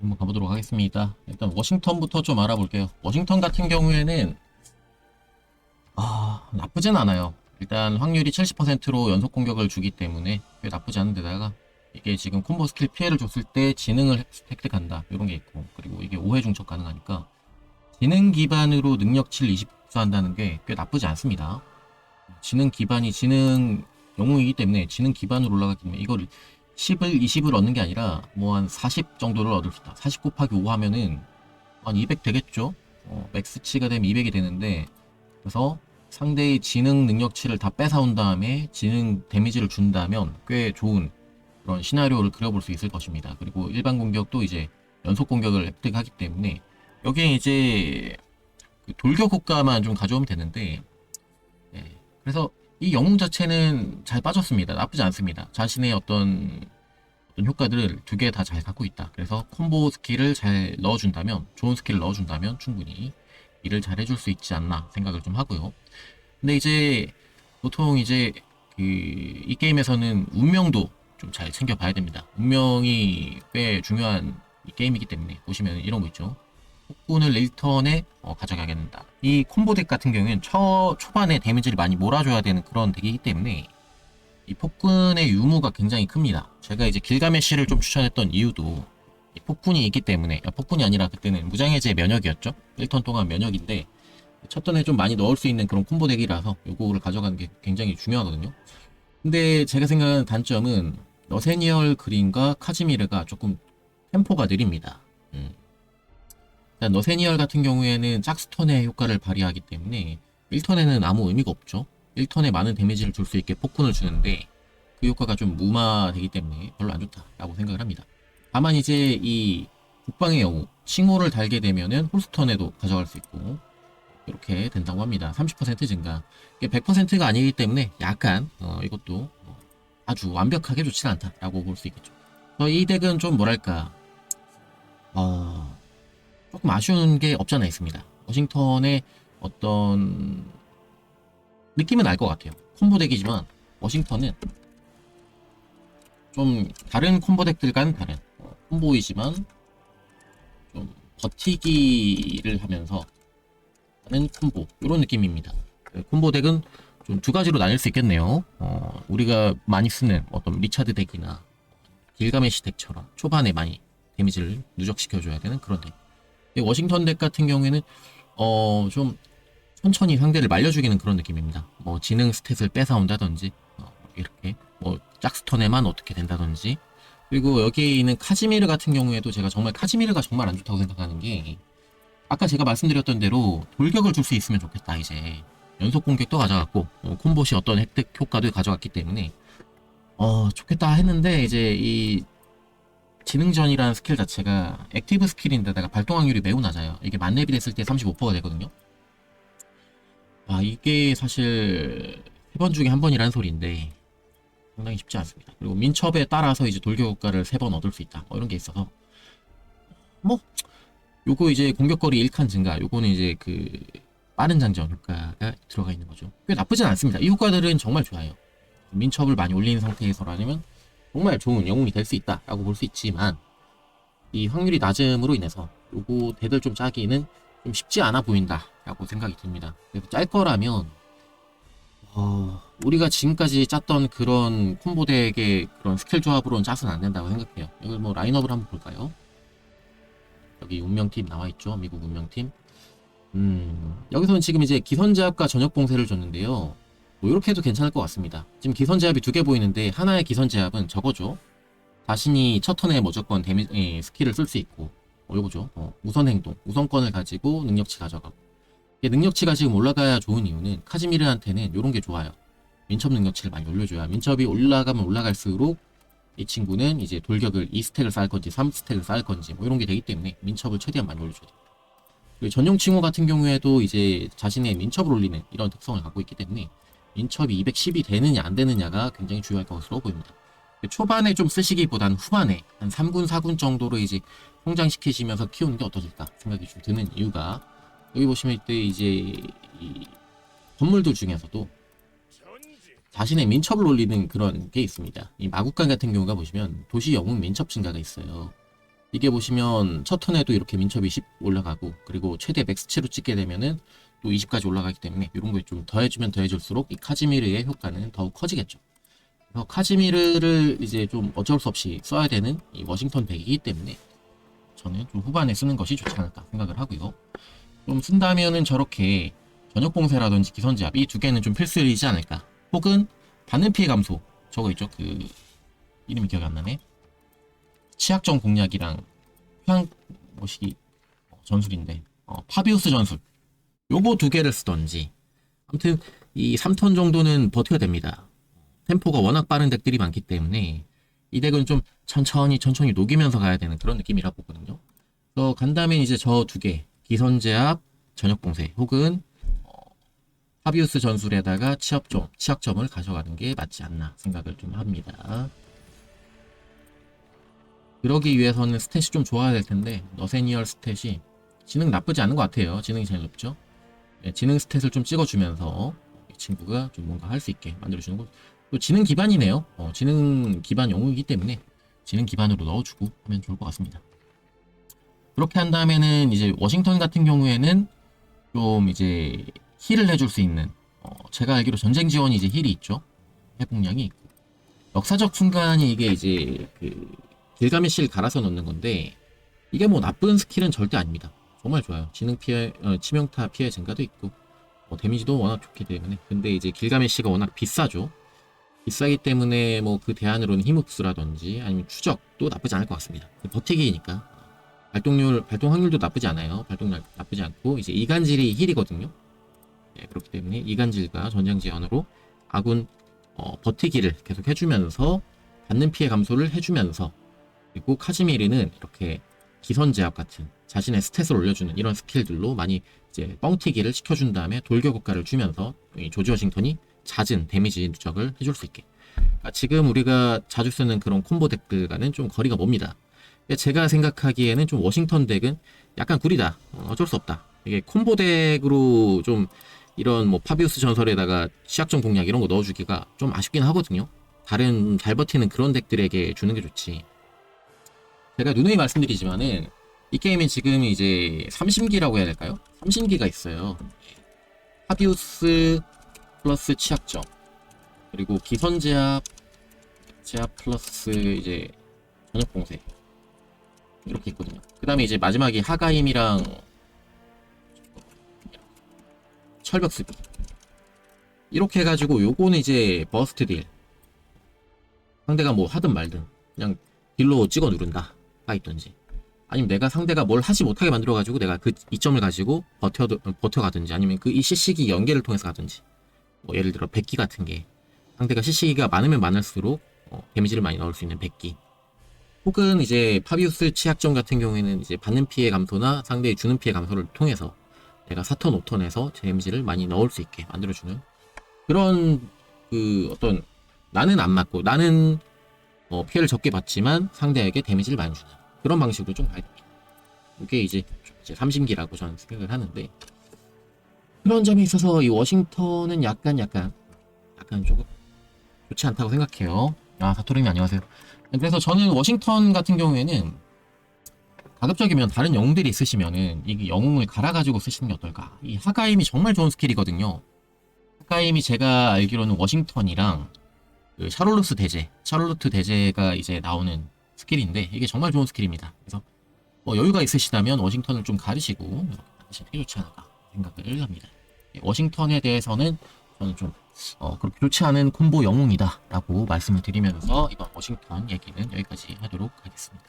한번 가보도록 하겠습니다. 일단 워싱턴부터 좀 알아볼게요. 워싱턴 같은 경우에는 아 나쁘진 않아요. 일단 확률이 70%로 연속 공격을 주기 때문에 꽤 나쁘지 않은 데다가 이게 지금 콤보 스킬 피해를 줬을 때 지능을 획득한다 이런 게 있고 그리고 이게 5회 중첩 가능하니까 지능 기반으로 능력치를 20 흡수한다는 게 꽤 나쁘지 않습니다. 지능 기반이 지능 영웅이기 때문에 지능 기반으로 올라가기 때문에 이걸 10을 20을 얻는 게 아니라 뭐 한 40 정도를 얻을 수 있다. 40 곱하기 5 하면은 한 200 되겠죠? 어, 맥스치가 되면 200이 되는데 그래서 상대의 지능 능력치를 다 뺏어온 다음에 지능 데미지를 준다면 꽤 좋은 그런 시나리오를 그려볼 수 있을 것입니다. 그리고 일반 공격도 이제 연속 공격을 획득하기 때문에 여기에 이제 그 돌격 효과만 좀 가져오면 되는데 예, 그래서 이 영웅 자체는 잘 빠졌습니다. 나쁘지 않습니다. 자신의 어떤 어떤 효과들을 두 개 다 잘 갖고 있다. 그래서 콤보 스킬을 잘 넣어준다면 좋은 스킬을 넣어준다면 충분히 일을 잘 해줄 수 있지 않나 생각을 좀 하고요. 근데 이제 보통 이제 그 이 게임에서는 운명도 좀 잘 챙겨봐야 됩니다. 운명이 꽤 중요한 이 게임이기 때문에 보시면 이런 거 있죠. 폭군을 1턴에 어, 가져가게 된다. 이 콤보 덱 같은 경우에는 초, 초반에 데미지를 많이 몰아줘야 되는 그런 덱이기 때문에 이 폭군의 유무가 굉장히 큽니다. 제가 이제 길가메시를 좀 추천했던 이유도 이 폭군이 있기 때문에 아, 폭군이 아니라 그때는 무장해제 면역이었죠. 1턴 동안 면역인데 첫 턴에 좀 많이 넣을 수 있는 그런 콤보 덱이라서 요거를 가져가는 게 굉장히 중요하거든요. 근데 제가 생각하는 단점은 너세니얼 그린과 카지미르가 조금 템포가 느립니다. 음. 일단 너세니얼 같은 경우에는 짝스턴의 효과를 발휘하기 때문에 1턴에는 아무 의미가 없죠. 1턴에 많은 데미지를 줄 수 있게 폭군을 주는데 그 효과가 좀 무마되기 때문에 별로 안 좋다라고 생각을 합니다. 다만 이제 이 국방의 영웅 칭호를 달게 되면은 홀스턴에도 가져갈 수 있고 이렇게 된다고 합니다. 30% 증가. 이게 100%가 아니기 때문에 약간 어, 이것도 어, 아주 완벽하게 좋지는 않다라고 볼 수 있겠죠. 이 덱은 좀 뭐랄까 어, 조금 아쉬운 게 없잖아 있습니다. 워싱턴의 어떤 느낌은 알 것 같아요. 콤보 덱이지만 워싱턴은 좀 다른 콤보 덱들과는 다른 어, 콤보이지만 좀 버티기를 하면서 하는 콤보 이런 느낌입니다. 그 콤보 덱은 좀 두 가지로 나뉠 수 있겠네요. 어, 우리가 많이 쓰는 어떤 리차드 덱이나 길가메시 덱처럼 초반에 많이 데미지를 누적시켜줘야 되는 그런 덱. 워싱턴 덱 같은 경우에는 어, 좀 천천히 상대를 말려주기는 그런 느낌입니다. 뭐 지능 스탯을 뺏어온다든지 어, 이렇게 뭐 짝스턴에만 어떻게 된다든지. 그리고 여기에 있는 카지미르 같은 경우에도 제가 정말 카지미르가 정말 안 좋다고 생각하는 게 아까 제가 말씀드렸던 대로 돌격을 줄 수 있으면 좋겠다 이제. 연속 공격도 가져갔고 어, 콤보시 어떤 획득 효과도 가져갔기 때문에. 어 좋겠다 했는데 이제 이 지능전이라는 스킬 자체가 액티브 스킬인데다가 발동 확률이 매우 낮아요 이게 만렙이 됐을 때 35%가 되거든요 아 이게 사실 세 번 중에 한 번이라는 소리인데 상당히 쉽지 않습니다. 그리고 민첩에 따라서 이제 돌격 효과를 세 번 얻을 수 있다. 뭐 이런 게 있어서 뭐 요거 이제 공격거리 1칸 증가. 요거는 이제 그 빠른 장전 효과가 들어가 있는 거죠. 꽤 나쁘진 않습니다. 이 효과들은 정말 좋아요. 민첩을 많이 올린 상태에서라면 정말 좋은 영웅이 될 수 있다라고 볼 수 있지만 이 확률이 낮음으로 인해서 요거 대들 좀 짜기는 좀 쉽지 않아 보인다라고 생각이 듭니다. 그래서 짤 거라면 어, 우리가 지금까지 짰던 그런 콤보 덱의 그런 스킬 조합으로는 짜서는 안 된다고 생각해요. 여기 뭐 라인업을 한번 볼까요? 여기 운명팀 나와 있죠. 미국 운명팀. 음, 여기서는 지금 이제 기선제압과 전역 봉쇄를 줬는데요. 뭐 이렇게 해도 괜찮을 것 같습니다. 지금 기선 제압이 두 개 보이는데 하나의 기선 제압은 저거죠. 자신이 첫 턴에 무조건 데미 예, 스킬을 쓸 수 있고 어, 요거죠. 어, 우선 행동, 우선권을 가지고 능력치 가져가고 이게 능력치가 지금 올라가야 좋은 이유는 카즈미르한테는 이런 게 좋아요. 민첩 능력치를 많이 올려줘야 민첩이 올라가면 올라갈수록 이 친구는 이제 돌격을 2스택을 쌓을 건지 3스택을 쌓을 건지 뭐 이런 게 되기 때문에 민첩을 최대한 많이 올려줘야 돼요. 그리고 전용 칭호 같은 경우에도 이제 자신의 민첩을 올리는 이런 특성을 갖고 있기 때문에 민첩이 210이 되느냐 안 되느냐가 굉장히 중요할 것으로 보입니다. 초반에 좀 쓰시기보다는 후반에 한 3군 4군 정도로 이제 성장시키시면서 키우는 게 어떠실까 생각이 좀 드는 이유가 여기 보시면 이때 이제 이 건물들 중에서도 자신의 민첩을 올리는 그런 게 있습니다. 이 마국간 같은 경우가 보시면 도시 영웅 민첩 증가가 있어요. 이게 보시면 첫 턴에도 이렇게 민첩이 10 올라가고 그리고 최대 맥스치로 찍게 되면은 또 20까지 올라가기 때문에 이런 거에 좀 더해주면 더해질수록 이 카즈미르의 효과는 더욱 커지겠죠. 그래서 카즈미르를 이제 좀 어쩔 수 없이 써야 되는 이 워싱턴 덱이기 때문에 저는 좀 후반에 쓰는 것이 좋지 않을까 생각을 하고요. 좀 쓴다면은 저렇게 전역 봉쇄라든지 기선제압 이 두 개는 좀 필수이지 않을까. 혹은 받는 피해 감소 저거 있죠 그 이름이 기억이 안 나네. 치약정 공략이랑 휴양 뭐시기 어, 전술인데 어, 파비우스 전술 요거 두 개를 쓰던지 아무튼 이 3턴 정도는 버텨야 됩니다. 템포가 워낙 빠른 덱들이 많기 때문에 이 덱은 좀 천천히 천천히 녹이면서 가야 되는 그런 느낌이라 보거든요. 그래서 간다면 이제 저 두 개 기선제압 전역 봉쇄 혹은 어, 파비우스 전술에다가 치압점 치약점을 가져가는 게 맞지 않나 생각을 좀 합니다. 그러기 위해서는 스탯이 좀 좋아야 될 텐데 너세니얼 스탯이 지능 나쁘지 않은 것 같아요. 지능이 제일 높죠. 네, 지능 스탯을 좀 찍어주면서 이 친구가 좀 뭔가 할 수 있게 만들어주는 거. 또 지능 기반이네요. 어, 지능 기반 영웅이기 때문에 지능 기반으로 넣어주고 하면 좋을 것 같습니다. 그렇게 한 다음에는 이제 워싱턴 같은 경우에는 좀 이제 힐을 해줄 수 있는 어, 제가 알기로 전쟁 지원이 이제 힐이 있죠. 회복량이 있고 역사적 순간이 이게 이제 그 길가메시를 갈아서 넣는 건데 이게 뭐 나쁜 스킬은 절대 아닙니다. 정말 좋아요. 지능 피해, 어, 치명타 피해 증가도 있고 뭐 데미지도 워낙 좋기 때문에 근데 이제 길가메시가 워낙 비싸죠. 비싸기 때문에 뭐 그 대안으로는 힘흡수라든지 아니면 추적도 나쁘지 않을 것 같습니다. 버티기니까 발동률 발동 확률도 나쁘지 않아요. 발동률 나쁘지 않고 이제 이간질이 힐이거든요. 예, 그렇기 때문에 이간질과 전장 지원으로 아군 어, 버티기를 계속 해주면서 받는 피해 감소를 해주면서 그리고 카즈미르는 이렇게 기선 제압 같은 자신의 스탯을 올려주는 이런 스킬들로 많이 이제 뻥튀기를 시켜준 다음에 돌격 효과를 주면서 이 조지 워싱턴이 잦은 데미지 누적을 해줄 수 있게. 그러니까 지금 우리가 자주 쓰는 그런 콤보 덱들과는 좀 거리가 멉니다. 제가 생각하기에는 좀 워싱턴 덱은 약간 구리다. 어, 어쩔 수 없다. 이게 콤보 덱으로 좀 이런 뭐 파비우스 전설에다가 시약점 공략 이런 거 넣어주기가 좀 아쉽긴 하거든요. 다른 잘 버티는 그런 덱들에게 주는 게 좋지. 제가 누누이 말씀드리지만은 이 게임이 지금 이제 3심기라고 해야 될까요? 3심기가 있어요. 파비우스 플러스 치약점 그리고 기선제압 제압 플러스 이제 전역 봉쇄 이렇게 있거든요. 그 다음에 이제 마지막에 하가임이랑 철벽 수비 이렇게 해가지고 요거는 이제 버스트 딜 상대가 뭐 하든 말든 그냥 딜로 찍어 누른다 가 있던지 아니면 내가 상대가 뭘 하지 못하게 만들어가지고 내가 그 이점을 가지고 버텨 버텨가든지 아니면 그 이 CC기 연계를 통해서 가든지. 뭐 예를 들어 백기 같은 게 상대가 CC기가 많으면 많을수록 어, 데미지를 많이 넣을 수 있는 백기. 혹은 이제 파비우스 치약점 같은 경우에는 이제 받는 피해 감소나 상대의 주는 피해 감소를 통해서 내가 4턴 5턴에서 데미지를 많이 넣을 수 있게 만들어주는 그런 그 어떤 나는 안 맞고 나는 어, 피해를 적게 받지만 상대에게 데미지를 많이 주는 그런 방식으로 좀 가야 됩니다. 이게 이제 이제 삼심기라고 저는 생각을 하는데 그런 점에 있어서 이 워싱턴은 약간 약간 약간 조금 좋지 않다고 생각해요. 아 사토리님 안녕하세요. 그래서 저는 워싱턴 같은 경우에는 가급적이면 다른 영웅들이 있으시면은 이 영웅을 갈아가지고 쓰시는 게 어떨까? 이 하가임이 정말 좋은 스킬이거든요. 하가임이 제가 알기로는 워싱턴이랑 그 샤롤루스 대제, 샤롤루트 대제가 이제 나오는 스킬인데 이게 정말 좋은 스킬입니다. 그래서 뭐 여유가 있으시다면 워싱턴을 좀 가르시고 이렇게 좋지 않을까 생각을 합니다. 예, 워싱턴에 대해서는 저는 좀 어, 그렇게 좋지 않은 콤보 영웅이다라고 말씀을 드리면서 이번 워싱턴 얘기는 여기까지 하도록 하겠습니다.